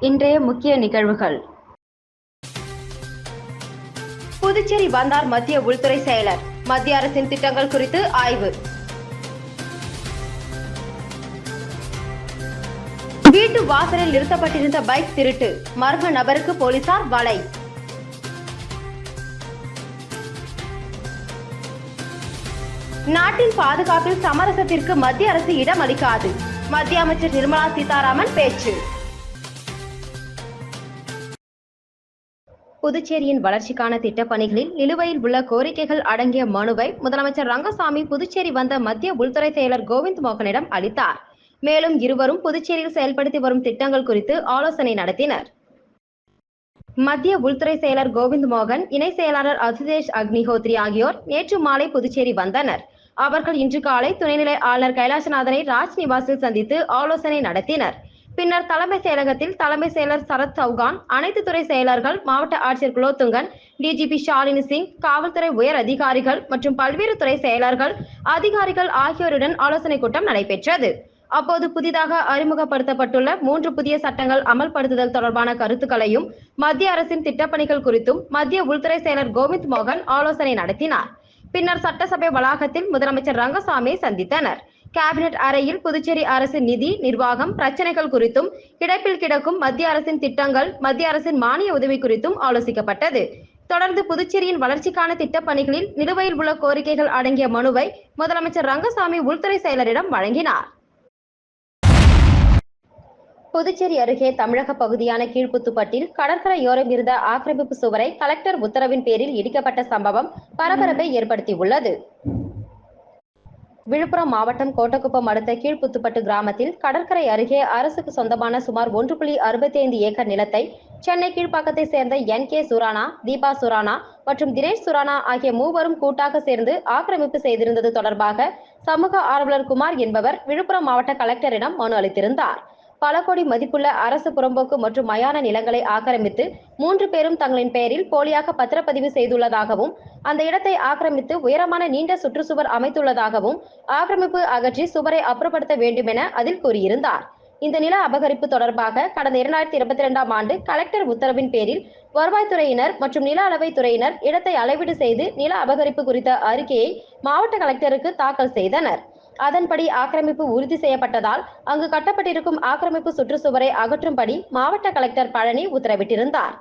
இன்றைய முக்கிய நிகழ்வுகள். புதுச்சேரி வந்தார் மத்திய உள்துறை செயலர். மத்திய அரசின் திட்டங்கள் குறித்து ஆய்வு. வீட்டு வாசலில் நிறுத்தப்பட்டிருந்த பைக் திருட்டு. மர்ம நபருக்கு போலீசார் வலை. நாட்டின் பாதுகாப்பில் சமரசத்திற்கு மத்திய அரசு இடம் அளிக்காது மத்திய அமைச்சர் நிர்மலா சீதாராமன் பேச்சு. புதுச்சேரியின் வளர்ச்சிக்கான திட்டப்பணிகளில் நிலுவையில் உள்ள கோரிக்கைகள் அடங்கிய மனுவை முதலமைச்சர் ரங்கசாமி புதுச்சேரி வந்த மத்திய உள்துறை செயலர் கோவிந்த் மோகனிடம் அளித்தார். மேலும் இருவரும் புதுச்சேரியில் செயல்படுத்தி வரும் திட்டங்கள் குறித்து ஆலோசனை நடத்தினர். மத்திய உள்துறை செயலர் கோவிந்த் மோகன் இணை செயலாளர் அசுதேஷ் அக்னிஹோத்ரி ஆகியோர் நேற்று மாலை புதுச்சேரி வந்தனர். அவர்கள் இன்று காலை துணைநிலை ஆளுநர் கைலாசநாதனை ராஜ்நிவாசில் சந்தித்து ஆலோசனை நடத்தினர். பின்னர் தலைமை செயலகத்தில் தலைமை செயலர் சரத் சௌகான் அனைத்து துறை செயலர்கள் மாவட்ட ஆட்சியர் குலோத்துங்கன் டிஜிபி ஷாலினி சிங் காவல்துறை உயர் அதிகாரிகள் மற்றும் பல்வேறு துறை செயலர்கள் அதிகாரிகள் ஆகியோருடன் ஆலோசனை கூட்டம் நடைபெற்றது. அப்போது புதிதாக அறிமுகப்படுத்தப்பட்டுள்ள மூன்று புதிய சட்டங்கள் அமல்படுத்துதல் தொடர்பான கருத்துக்களையும் மத்திய அரசின் திட்டப்பணிகள் குறித்தும் மத்திய உள்துறை செயலர் கோவிந்த் மோகன் ஆலோசனை நடத்தினார். பின்னர் சட்டசபை வளாகத்தில் முதலமைச்சர் ரங்கசாமியை சந்தித்தனர். கேபினெட் அறையில் புதுச்சேரி அரசு நிதி நிர்வாகம் பிரச்சனைகள் குறித்தும் கிடப்பில் கிடக்கும் மத்திய அரசின் திட்டங்கள் மத்திய அரசின் மானிய உதவி குறித்தும் ஆலோசிக்கப்பட்டது. தொடர்ந்து புதுச்சேரியின் வளர்ச்சிக்கான திட்டப்பணிகளில் நிலுவையில் உள்ள கோரிக்கைகள் அடங்கிய மனுவை முதலமைச்சர் ரங்கசாமி உள்துறை செயலரிடம் வழங்கினார். புதுச்சேரி அருகே தமிழக பகுதியான கீழ்ப்புத்துப்பட்டில் கடற்கரையோரம் இருந்த ஆக்கிரமிப்பு சுவரை கலெக்டர் உத்தரவின் பேரில் இடிக்கப்பட்ட சம்பவம் பரபரப்பை ஏற்படுத்தியுள்ளது. விழுப்புரம் மாவட்டம் கோட்டக்குப்பம் அடுத்த கீழ்ப்புத்துப்பட்டு கிராமத்தில் கடற்கரை அருகே அரசுக்கு சொந்தமான சுமார் ஒன்று புள்ளி அறுபத்தி ஐந்து ஏக்கர் நிலத்தை சென்னை கீழ்ப்பாக்கத்தை சேர்ந்த என் கே சுரானா தீபா சுரானா மற்றும் தினேஷ் சுரானா ஆகிய மூவரும் கூட்டாக சேர்ந்து ஆக்கிரமிப்பு செய்திருந்தது தொடர்பாக சமூக ஆர்வலர் குமார் என்பவர் விழுப்புரம் மாவட்ட கலெக்டரிடம் மனு அளித்திருந்தார். பல கோடி மதிப்புள்ள அரசு புறம்போக்கு மற்றும் மயான நிலங்களை ஆக்கிரமித்து மூன்று பேரும் தங்களின் பெயரில் போலியாக பத்திரப்பதிவு செய்துள்ளதாகவும் அந்த இடத்தை ஆக்கிரமித்து உயரமான நீண்ட சுற்றுச்சுவர் அமைத்துள்ளதாகவும் ஆக்கிரமிப்பு அகற்றி சுவரை அப்புறப்படுத்த வேண்டும் என அதில் கூறியிருந்தார். இந்த நில அபகரிப்பு தொடர்பாக கடந்த இரண்டாயிரத்தி இருபத்தி இரண்டாம் ஆண்டு கலெக்டர் உத்தரவின் பேரில் வருவாய்த்துறையினர் மற்றும் நில அளவை துறையினர் இடத்தை அளவீடு செய்து நில அபகரிப்பு குறித்த அறிக்கையை மாவட்ட கலெக்டருக்கு தாக்கல் செய்தனர். அதன்படி ஆக்கிரமிப்பு உறுதி செய்யப்பட்டதால் அங்கு கட்டப்பட்டிருக்கும் ஆக்கிரமிப்பு சுற்றுச்சுவரை அகற்றும்படி மாவட்ட கலெக்டர் பழனி உத்தரவிட்டிருந்தார்.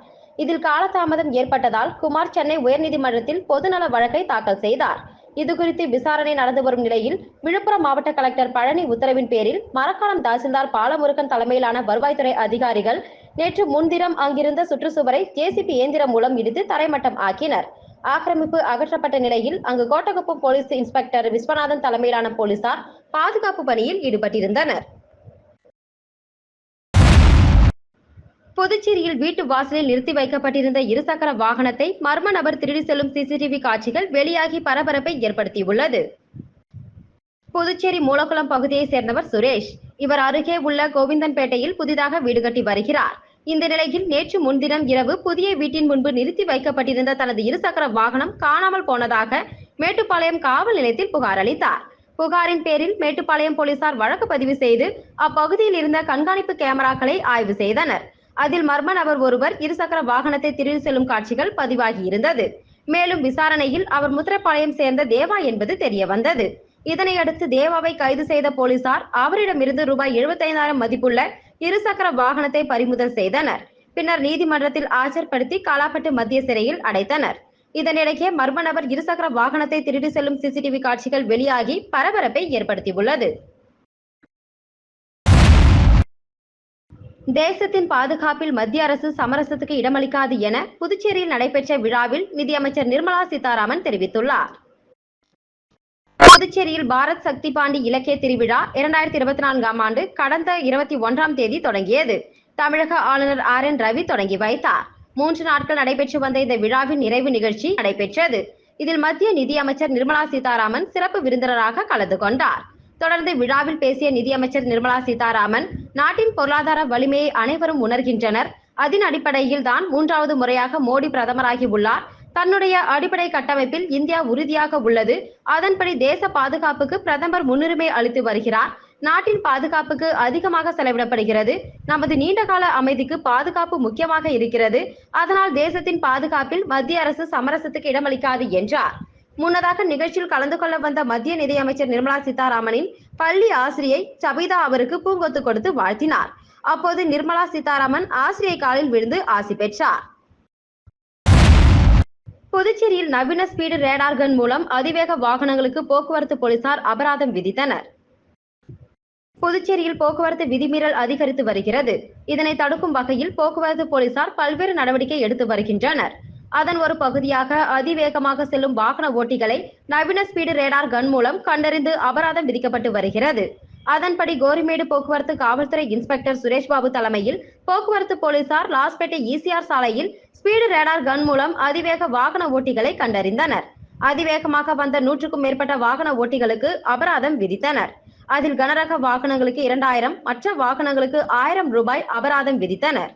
இதில் காலதாமதம் ஏற்பட்டதால் குமார் சென்னை உயர்நீதிமன்றத்தில் பொதுநல வழக்கை தாக்கல் செய்தார். இதுகுறித்து விசாரணை நடந்து வரும் நிலையில் விழுப்புரம் மாவட்ட கலெக்டர் பழனி உத்தரவின் பேரில் மரக்காலம் தாசில்தார் பாலமுருகன் தலைமையிலான வருவாய்த்துறை அதிகாரிகள் நேற்று முன்தினம் அங்கிருந்த சுற்றுச்சுவரை ஜேசிபி இயந்திரம் மூலம் இடித்து தரைமட்டம் ஆக்கினர். ஆக்கிரமிப்பு அகற்றப்பட்ட நிலையில் அங்கு கோட்டகுப்பம் போலீஸ் இன்ஸ்பெக்டர் விஸ்வநாதன் தலைமையிலான போலீசார் பாதுகாப்பு பணியில் ஈடுபட்டிருந்தனர். புதுச்சேரியில் வீட்டு வாசலில் நிறுத்தி வைக்கப்பட்டிருந்த இருசக்கர வாகனத்தை மர்ம நபர் திருடி செல்லும் சிசிடிவி காட்சிகள் வெளியாகி பரபரப்பை ஏற்படுத்தியுள்ளது. புதுச்சேரி மூலக்குளம் பகுதியைச் சேர்ந்தவர் சுரேஷ். இவர் அருகே உள்ள கோவிந்தன்பேட்டையில் புதிதாக வீடு கட்டி வருகிறார். இந்த நிலையில் நேற்று முன்தினம் இரவு புதிய வீட்டின் முன்பு நிறுத்தி வைக்கப்பட்டிருந்த தனது இருசக்கர வாகனம் காணாமல் போனதாக மேட்டுப்பாளையம் காவல் நிலையத்தில் புகார் அளித்தார். புகாரின் பேரில் மேட்டுப்பாளையம் போலீசார் வழக்கு பதிவு செய்து அப்பகுதியில் இருந்த கண்காணிப்பு கேமராக்களை ஆய்வு செய்தனர். அதில் மர்ம நபர் ஒருவர் இருசக்கர வாகனத்தை திருடி செல்லும் காட்சிகள் பதிவாகி இருந்தது. மேலும் விசாரணையில் அவர் முத்திரப்பாளையம் சேர்ந்த தேவா என்பது தெரிய வந்தது. இதனையடுத்து தேவாவை கைது செய்த போலீசார் அவரிடமிருந்து ரூபாய் எழுபத்தைந்தாயிரம் மதிப்புள்ள இருசக்கர வாகனத்தை பறிமுதல் செய்தனர். பின்னர் நீதிமன்றத்தில் ஆஜர்படுத்தி காலாப்பட்டு மத்திய சிறையில் அடைத்தனர். இதனிடையே மர்ம நபர் இருசக்கர வாகனத்தை திருடி செல்லும் சிசிடிவி காட்சிகள் வெளியாகி பரபரப்பை ஏற்படுத்தியுள்ளது. தேசத்தின் பாதுகாப்பில் மத்திய அரசு சமரசத்துக்கு இடமளிக்காது என புதுச்சேரியில் நடைபெற்ற விழாவில் நிதியமைச்சர் நிர்மலா சீதாராமன் தெரிவித்துள்ளார். புதுச்சேரியில் பாரத் சக்தி பாண்டி இலக்கிய திருவிழா இரண்டாயிரத்தி இருபத்தி நான்காம் ஆண்டு கடந்த இருபத்தி ஒன்றாம் தேதி தொடங்கியது. தமிழக ஆளுநர் ஆர் என் ரவி தொடங்கி வைத்தார். மூன்று நாட்கள் நடைபெற்று வந்த இந்த விழாவின் நிறைவு நிகழ்ச்சி நடைபெற்றது. இதில் மத்திய நிதியமைச்சர் நிர்மலா சீதாராமன் சிறப்பு விருந்தினராக கலந்து கொண்டார். தொடர்ந்து விழாவில் பேசிய நிதியமைச்சர் நிர்மலா சீதாராமன் நாட்டின் பொருளாதார வலிமையை அனைவரும் உணர்கின்றனர். அதன் அடிப்படையில் தான் மூன்றாவது முறையாக மோடி பிரதமராகி உள்ளார். தன்னுடைய அடிப்படை கட்டமைப்பில் இந்தியா உறுதியாக உள்ளது. அதன்படி தேச பாதுகாப்புக்கு பிரதமர் முன்னுரிமை அளித்து வருகிறார். நாட்டின் பாதுகாப்புக்கு அதிகமாக செலவிடப்படுகிறது. நமது நீண்டகால அமைதிக்கு பாதுகாப்பு முக்கியமாக இருக்கிறது. அதனால் தேசத்தின் பாதுகாப்பில் மத்திய அரசு சமரசத்துக்கு இடமளிக்காது என்றார். முன்னதாக நிகழ்ச்சியில் கலந்து கொள்ள வந்த மத்திய நிதியமைச்சர் நிர்மலா சீதாராமனின் பள்ளி ஆசிரியை சபிதா அவருக்கு பூங்கொத்து கொடுத்து வாழ்த்தினார். அப்போது நிர்மலா சீதாராமன் ஆசிரியை காலில் விழுந்து ஆசி பெற்றார். புதுச்சேரியில் நவீன ஸ்பீடு ரேடார் கன் மூலம் அதிவேக வாகனங்களுக்கு போக்குவரத்து போலீசார் அபராதம் விதித்தனர். புதுச்சேரியில் போக்குவரத்து விதிமீறல் அதிகரித்து வருகிறது. இதனை தடுக்கும் வகையில் போக்குவரத்து போலீசார் பல்வேறு நடவடிக்கை எடுத்து வருகின்றனர். அதன் ஒரு பகுதியாக அதிவேகமாக செல்லும் வாகன ஓட்டிகளை நவீன ஸ்பீடு ரேடார் கன் மூலம் கண்டறிந்து அபராதம் விதிக்கப்பட்டு வருகிறது. அதன்படி கோரிமேடு போக்குவரத்து காவல்துறை இன்ஸ்பெக்டர் சுரேஷ் பாபு தலைமையில் போக்குவரத்து போலீசார் லாஸ்பேட்டை இசிஆர் சாலையில் ஸ்பீடு ரேடார் கன் மூலம் அதிவேக வாகன ஓட்டிகளை கண்டறிந்தனர். அதிவேகமாக வந்த நூற்றுக்கும் மேற்பட்ட வாகன ஓட்டிகளுக்கு அபராதம் விதித்தனர். அதில் கனரக வாகனங்களுக்கு இரண்டாயிரம் மற்ற வாகனங்களுக்கு ஆயிரம் ரூபாய் அபராதம் விதித்தனர்.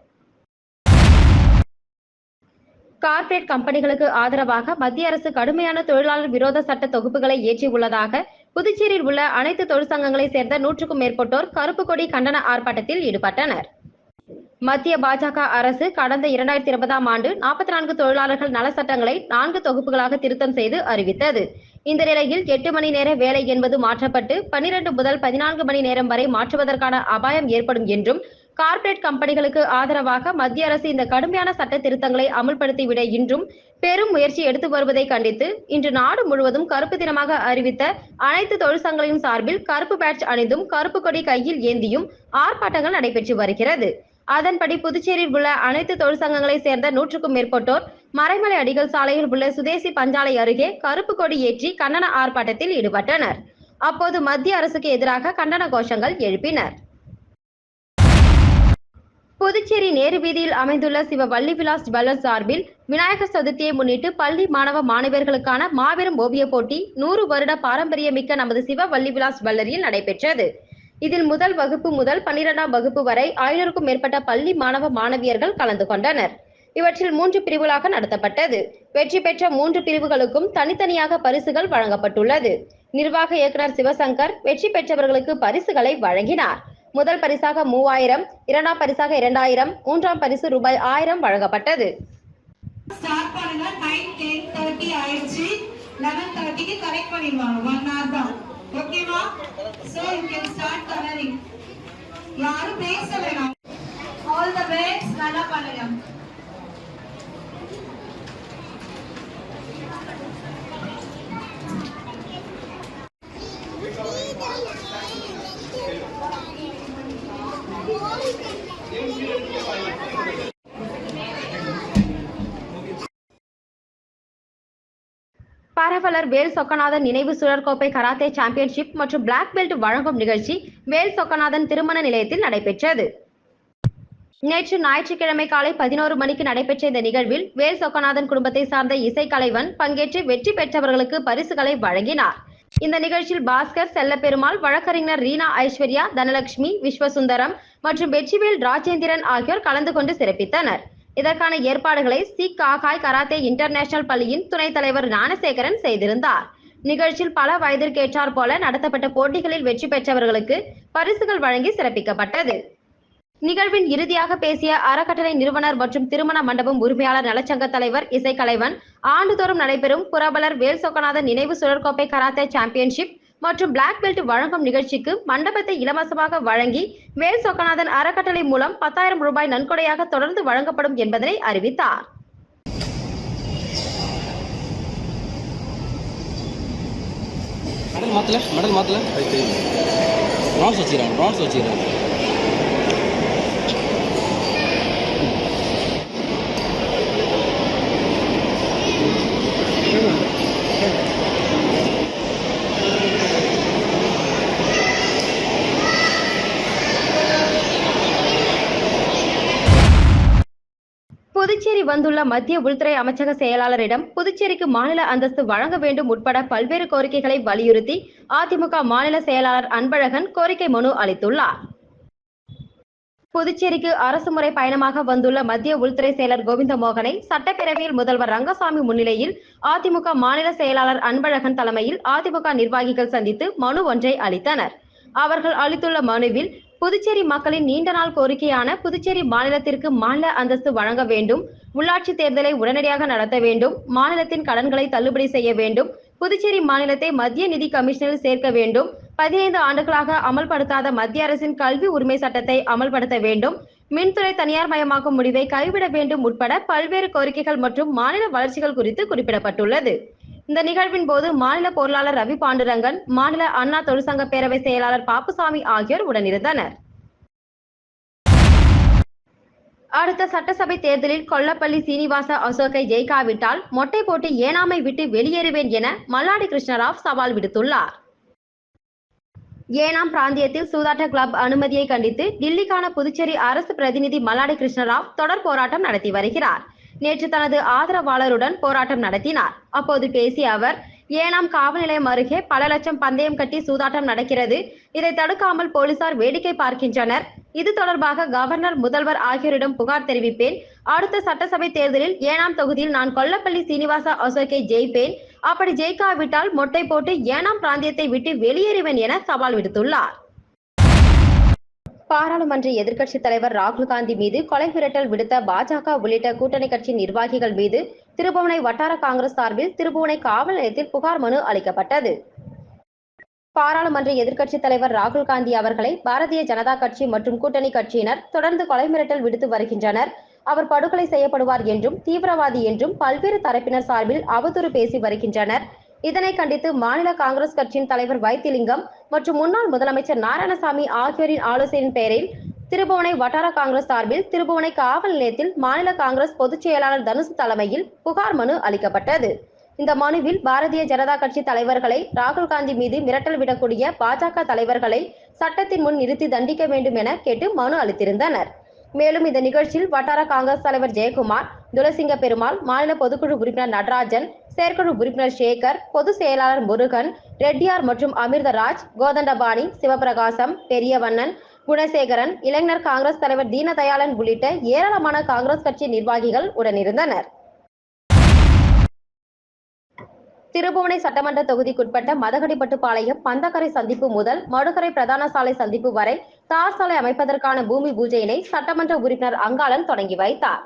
கார்ப்பரேட் கம்பெனிகளுக்கு ஆதரவாக மத்திய அரசு கடுமையான தொழிலாளர் விரோத சட்ட தொகுப்புகளை ஏற்றியுள்ளதாக புதுச்சேரியில் உள்ள அனைத்து தொழிற்சங்கங்களை சேர்ந்த நூற்றுக்கும் மேற்பட்டோர் கருப்பு கொடி கண்டன ஆர்ப்பாட்டத்தில் ஈடுபட்டனர். மத்திய பாஜக அரசு கடந்த இரண்டாயிரத்தி இருபதாம் ஆண்டு நாற்பத்தி நான்கு தொழிலாளர்கள் நல சட்டங்களை நான்கு தொகுப்புகளாக திருத்தம் செய்து அறிவித்தது. இந்த நிலையில் எட்டு மணி நேர வேலை என்பது மாற்றப்பட்டு பன்னிரண்டு முதல் பதினான்கு மணி நேரம் வரை மாற்றுவதற்கான அபாயம் ஏற்படும் என்றும் கார்ப்பரேட் கம்பெனிகளுக்கு ஆதரவாக மத்திய அரசு இந்த கடுமையான சட்ட திருத்தங்களை அமுல்படுத்திவிட இன்றும் பெரும் முயற்சி எடுத்து வருவதை கண்டித்து இன்று நாடு முழுவதும் கருப்பு தினமாக அறிவித்த அனைத்து தொழிற்சங்கங்களின் சார்பில் கருப்பு பேட்ச் அணிந்தும் கருப்பு கொடி கையில் ஏந்தியும் ஆர்ப்பாட்டங்கள் நடைபெற்று வருகிறது. அதன்படி புதுச்சேரியில் உள்ள அனைத்து தொழிற்சங்கங்களை சேர்ந்த நூற்றுக்கும் மேற்பட்டோர் மறைமலை அடிகள் சாலையில் உள்ள சுதேசி பஞ்சாலை அருகே கருப்பு கொடி ஏற்றி கண்டன ஆர்ப்பாட்டத்தில் ஈடுபட்டனர். அப்போது மத்திய அரசுக்கு எதிராக கண்டன கோஷங்கள் எழுப்பினர். புதுச்சேரி நேரு வீதியில் அமைந்துள்ள சிவ வள்ளி விலாஸ் ஜுவல்லர்ஸ் சார்பில் விநாயகர் சதுர்த்தியை முன்னிட்டு பள்ளி மாணவ மாணவியர்களுக்கான மாபெரும் ஓவியப் போட்டி நூறு வருட பாரம்பரியமிக்க நமது சிவ வள்ளி விலாஸ் ஜுவல்லரியில் நடைபெற்றது. இதில் முதல் வகுப்பு முதல் பனிரெண்டாம் வகுப்பு வரை ஆயிரருக்கும் மேற்பட்ட பள்ளி மாணவ மாணவியர்கள் கலந்து கொண்டனர். இவற்றில் மூன்று பிரிவுகளாக நடத்தப்பட்டது. வெற்றி பெற்ற மூன்று பிரிவுகளுக்கும் தனித்தனியாக பரிசுகள் வழங்கப்பட்டுள்ளது. நிர்வாக இயக்குனர் சிவசங்கர் வெற்றி பெற்றவர்களுக்கு பரிசுகளை வழங்கினார். முதல் பரிசாக மூவாயிரம் இரண்டாம் பரிசாக இரண்டாயிரம் மூன்றாம் பரிசு ரூபாய் ஆயிரம் வழங்கப்பட்டது. ஸ்டார்ட் பண்ணுங்க நைன் டென் தேர்ட்டி ஆயிடுச்சு. லெவன் தேர்ட்டிக்கு கரெக்ட் பண்ணிடுவாங்க. ஒன் ஹவர் தான். ஓகேவா so you can start colouring யாரும் பேச வேணாம். ஆல் தி பெஸ்ட் நல்லா பண்ணுங்க. பரவலர் வேல் சொக்கநாதன் நினைவு சுழற்கோப்பை கராத்தே சாம்பியன்ஷிப் மற்றும் பிளாக் பெல்ட் வழங்கும் நிகழ்ச்சி வேல் சொக்கநாதன் திருமண நிலையத்தில் நடைபெற்றது. நேற்று ஞாயிற்றுக்கிழமை காலை பதினோரு மணிக்கு நடைபெற்ற இந்த நிகழ்வில் வேல் சொக்கநாதன் குடும்பத்தை சார்ந்த இசைக்கலைவன் பங்கேற்று வெற்றி பெற்றவர்களுக்கு பரிசுகளை வழங்கினார். இந்த நிகழ்ச்சியில் பாஸ்கர் செல்லப்பெருமாள் வழக்கறிஞர் ரீனா ஐஸ்வர்யா தனலட்சுமி விஸ்வசுந்தரம் மற்றும் வெற்றிவேல் ராஜேந்திரன் ஆகியோர் கலந்து கொண்டு சிறப்பித்தனர். இதற்கான ஏற்பாடுகளை சி காகாய் கராத்தே இன்டர்நேஷனல் பள்ளியின் துணைத் தலைவர் ஞானசேகரன் செய்திருந்தார். நிகழ்ச்சியில் பல வயதிற்கேற்றார் போல நடத்தப்பட்ட போட்டிகளில் வெற்றி பெற்றவர்களுக்கு பரிசுகள் வழங்கி சிறப்பிக்கப்பட்டது. நிகழ்வின் இறுதியாக பேசிய அறக்கட்டளை நிறுவனர் மற்றும் திருமண மண்டபம் உரிமையாளர் நலச்சங்க தலைவர் இசைக்கலைவன் ஆண்டுதோறும் நடைபெறும் புரபலர் வேல் சொக்கநாதன் நினைவு சுழற்கோப்பை கராத்தே சாம்பியன்ஷிப் மற்றும் பிளாக் பெல்ட் வழங்கும் நிகழ்ச்சிக்கு மண்டபத்தை இலவசமாக வழங்கி வேல் சொக்கநாதன் அறக்கட்டளை மூலம் பத்தாயிரம் ரூபாய் நன்கொடையாக தொடர்ந்து வழங்கப்படும் என்பதனை அறிவித்தார். மாற்றல மெடல் மாற்றல ப்ரான்ஸ் வச்சுக்கிறாங்க ப்ரான்ஸ் வச்சுக்கிறாங்க புதுச்சேரி வந்துள்ள மத்திய உள்துறை அமைச்சக செயலாளரிடம் புதுச்சேரிக்கு மாநில அந்தஸ்து வழங்க வேண்டும் உட்பட பல்வேறு கோரிக்கைகளை வலியுறுத்தி அதிமுக மாநில செயலாளர் அன்பழகன் கோரிக்கை மனு அளித்துள்ளார். புதுச்சேரிக்கு அரசு முறை பயணமாக வந்துள்ள மத்திய உள்துறை செயலர் கோவிந்த மோகனை சட்டப்பேரவையில் முதல்வர் ரங்கசாமி முன்னிலையில் அதிமுக மாநில செயலாளர் அன்பழகன் தலைமையில் அதிமுக நிர்வாகிகள் சந்தித்து மனு ஒன்றை அளித்தனர். அவர்கள் அளித்துள்ள மனுவில் புதுச்சேரி மக்களின் நீண்ட நாள் கோரிக்கையான புதுச்சேரி மாநிலத்திற்கு மாநில அந்தஸ்து வழங்க வேண்டும் உள்ளாட்சி தேர்தலை உடனடியாக நடத்த வேண்டும். மாநிலத்தின் கடன்களை தள்ளுபடி செய்ய வேண்டும். புதுச்சேரி மாநிலத்தை மத்திய நிதி கமிஷனில் சேர்க்க வேண்டும். பதினைந்து ஆண்டுகளாக அமல்படுத்தாத மத்திய அரசின் கல்வி உரிமை சட்டத்தை அமல்படுத்த வேண்டும். மின்துறை தனியார் மயமாக்கும் முடிவை கைவிட வேண்டும் உட்பட பல்வேறு கோரிக்கைகள் மற்றும் மாநில வளர்ச்சிகள் குறித்து குறிப்பிடப்பட்டுள்ளது. இந்த நிகழ்வின் போது மாநில பொருளாளர் ரவி பாண்டுரங்கன் மாநில அண்ணா தொழிற்சங்க பேரவை செயலாளர் பாப்புசாமி ஆகியோர் உடனிருந்தனர். அடுத்த சட்டசபை தேர்தலில் கொல்லப்பள்ளி சீனிவாச அசோக்கை ஜெயிக்காவிட்டால் மொட்டை போட்டு ஏனாமை விட்டு வெளியேறுவேன் என மல்லாடி கிருஷ்ணராவ் சவால் விடுத்துள்ளார். ஏனாம் பிராந்தியத்தில் சூதாட்ட கிளப் அனுமதியை கண்டித்து டில்லிக்கான புதுச்சேரி அரசு பிரதிநிதி மல்லாடி கிருஷ்ணராவ் தொடர் போராட்டம் நடத்தி வருகிறார். நேற்று தனது ஆதரவாளருடன் போராட்டம் நடத்தினார். அப்போது பேசிய அவர் ஏனாம் காவல் நிலையம் அருகே பல லட்சம் பந்தயம் கட்டி சூதாட்டம் நடக்கிறது. இதை தடுக்காமல் போலீசார் வேடிக்கை பார்க்கின்றனர். இது தொடர்பாக கவர்னர் முதல்வர் ஆகியோரிடம் புகார் தெரிவிப்பேன். அடுத்த சட்டசபை தேர்தலில் ஏனாம் தொகுதியில் நான் கொல்லப்பள்ளி சீனிவாச அசோக்கை ஜெயிப்பேன். அப்படி ஜெயிக்காவிட்டால் மொட்டை போட்டு ஏனாம் பிராந்தியத்தை விட்டு வெளியேறுவேன் என சவால் விடுத்துள்ளார். பாராளுமன்ற எதிர்க்கட்சித் தலைவர் ராகுல் காந்தி மீது கொலை மிரட்டல் விடுத்த பாஜக உள்ளிட்ட கூட்டணி கட்சி நிர்வாகிகள் மீது திருபுவனை வட்டார காங்கிரஸ் சார்பில் திருபுவனை காவல் நிலையத்தில் புகார் மனு அளிக்கப்பட்டது. பாராளுமன்ற எதிர்க்கட்சித் தலைவர் ராகுல் காந்தி அவர்களை பாரதிய ஜனதா கட்சி மற்றும் கூட்டணி கட்சியினர் தொடர்ந்து கொலை மிரட்டல் விடுத்து வருகின்றனர். அவர் படுகொலை செய்யப்படுவார் என்றும் தீவிரவாதி என்றும் பல்வேறு தரப்பினர் சார்பில் அவதூறு பேசி வருகின்றனர். இதனை கண்டித்து மாநில காங்கிரஸ் கட்சியின் தலைவர் வைத்திலிங்கம் மற்றும் முன்னாள் முதலமைச்சர் நாராயணசாமி ஆகியோரின் ஆலோசனையின் பெயரில் திருபுவனை வட்டார காங்கிரஸ் சார்பில் திருபுவனை காவல் நிலையத்தில் மாநில காங்கிரஸ் பொதுச் செயலாளர் தனுஷ் தலைமையில் புகார் மனு அளிக்கப்பட்டது. இந்த மனுவில் பாரதிய ஜனதா கட்சி தலைவர்களை ராகுல் காந்தி மீது மிரட்டல் விடக்கூடிய பாஜக தலைவர்களை சட்டத்தின் முன் நிறுத்தி தண்டிக்க வேண்டும் என கேட்டு மனு அளித்திருந்தனர். மேலும் இந்த நிகழ்ச்சியில் வட்டார காங்கிரஸ் தலைவர் ஜெயக்குமார் துளசிங்க பெருமாள் மாநில பொதுக்குழு உறுப்பினர் நடராஜன் செயற்குழு உறுப்பினர் சேகர் பொதுச் செயலாளர் முருகன் ரெட்டியார் மற்றும் அமிர்தராஜ் கோதண்டபாணி சிவபிரகாசம் பெரியவண்ணன் குணசேகரன் இளைஞர் காங்கிரஸ் தலைவர் தீனதயாளன் உள்ளிட்ட ஏராளமான காங்கிரஸ் கட்சி நிர்வாகிகள் உடனிருந்தனர். திருபுவனை சட்டமன்ற தொகுதிக்குட்பட்ட மதகடிப்பட்டுப்பாளையம் பந்தக்கரை சந்திப்பு முதல் மடுகரை பிரதான சாலை சந்திப்பு வரை தார் சாலை அமைப்பதற்கான பூமி பூஜையினை சட்டமன்ற உறுப்பினர் அங்காளன் தொடங்கி வைத்தார்.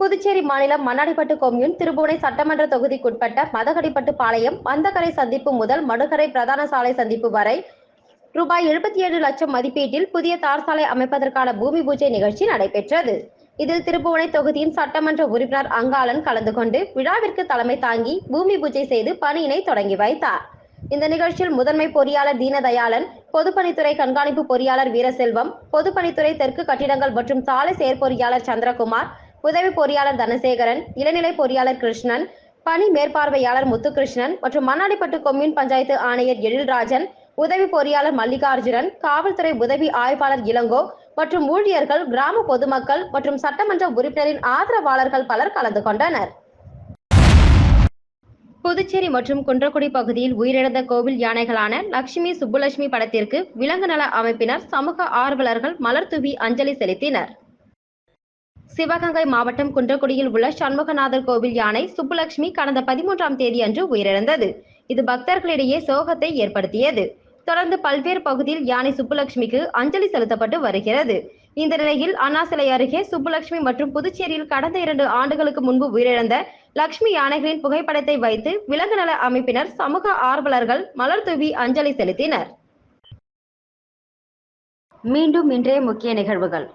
புதுச்சேரி மாநிலம் மண்ணாடிப்பட்டு கொம்யூன் திருபுவனை சட்டமன்ற தொகுதிக்குட்பட்ட மதகடிப்பட்டு பாளையம் சந்திப்பு முதல் மடுகரை பிரதான சாலை சந்திப்பு வரை ரூபாய் எழுபத்தி ஏழு லட்சம் மதிப்பீட்டில் புதிய தார் சாலை அமைப்பதற்கான பூமி பூஜை நிகழ்ச்சி நடைபெற்றது. இதில் திருப்புவனை தொகுதியின் சட்டமன்ற உறுப்பினர் அங்காளன் கலந்து கொண்டு விழாவிற்கு தலைமை தாங்கி பூமி பூஜை செய்து பணியினை தொடங்கி வைத்தார். இந்த நிகழ்ச்சியில் முதன்மை பொறியாளர் தீனதயாளன் பொதுப்பணித்துறை கண்காணிப்பு பொறியாளர் வீரசெல்வம் பொதுப்பணித்துறை தெற்கு கட்டிடங்கள் மற்றும் சாலை செயற்பொறியாளர் சந்திரகுமார் உதவி பொறியாளர் தனசேகரன் இளநிலை பொறியாளர் கிருஷ்ணன் பணி மேற்பார்வையாளர் முத்துகிருஷ்ணன் மற்றும் மண்ணாடிப்பட்டு கொம்யூன் பஞ்சாயத்து ஆணையர் எழில்ராஜன் உதவி பொறியாளர் மல்லிகார்ஜுனன் காவல்துறை உதவி ஆய்வாளர் இளங்கோ மற்றும் ஊழியர்கள் கிராம பொதுமக்கள் மற்றும் சட்டமன்ற உறுப்பினரின் ஆதரவாளர்கள் பலர் கலந்து கொண்டனர். புதுச்சேரி மற்றும் குன்றக்குடி பகுதியில் உயிரிழந்த கோவில் யானைகளான லட்சுமி சுப்புலட்சுமி படத்திற்கு விலங்கு நல அமைப்பினர் சமூக ஆர்வலர்கள் மலர் தூவி அஞ்சலி செலுத்தினர். சிவகங்கை மாவட்டம் குன்றக்குடியில் உள்ள சண்முகநாதர் கோவில் யானை சுப்புலட்சுமி கடந்த பதிமூன்றாம் தேதி அன்று உயிரிழந்தது. இது பக்தர்களிடையே சோகத்தை ஏற்படுத்தியது. தொடர்ந்து பல்வேறு பகுதியில் யானை சுப்புலட்சுமிக்கு அஞ்சலி செலுத்தப்பட்டு வருகிறது. இந்த நிலையில் அண்ணா சிலை அருகே சுப்புலட்சுமி மற்றும் புதுச்சேரியில் கடந்த இரண்டு ஆண்டுகளுக்கு முன்பு உயிரிழந்த லட்சுமி யானைகளின் புகைப்படத்தை வைத்து விலங்கு நல அமைப்பினர் சமூக ஆர்வலர்கள் மலர் தூவி அஞ்சலி செலுத்தினர். மீண்டும் இன்றைய முக்கிய நிகழ்வுகள்.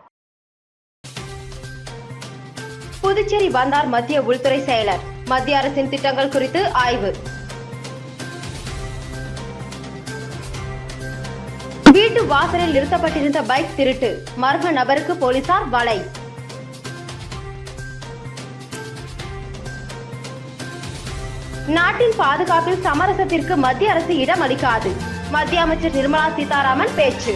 புதுச்சேரி வந்தார் மத்திய உள்துறை செயலர் மத்திய அரசின் திட்டங்கள் குறித்து ஆய்வு. வீட்டு வாசலில் நிறுத்தப்பட்டிருந்த பைக் திருட்டு. மர்ம நபருக்கு போலீசார் வலை. நாட்டின் பாதுகாப்பில் சமரசத்திற்கு மத்திய அரசு இடம் அளிக்காது. மத்திய அமைச்சர் நிர்மலா சீதாராமன் பேச்சு.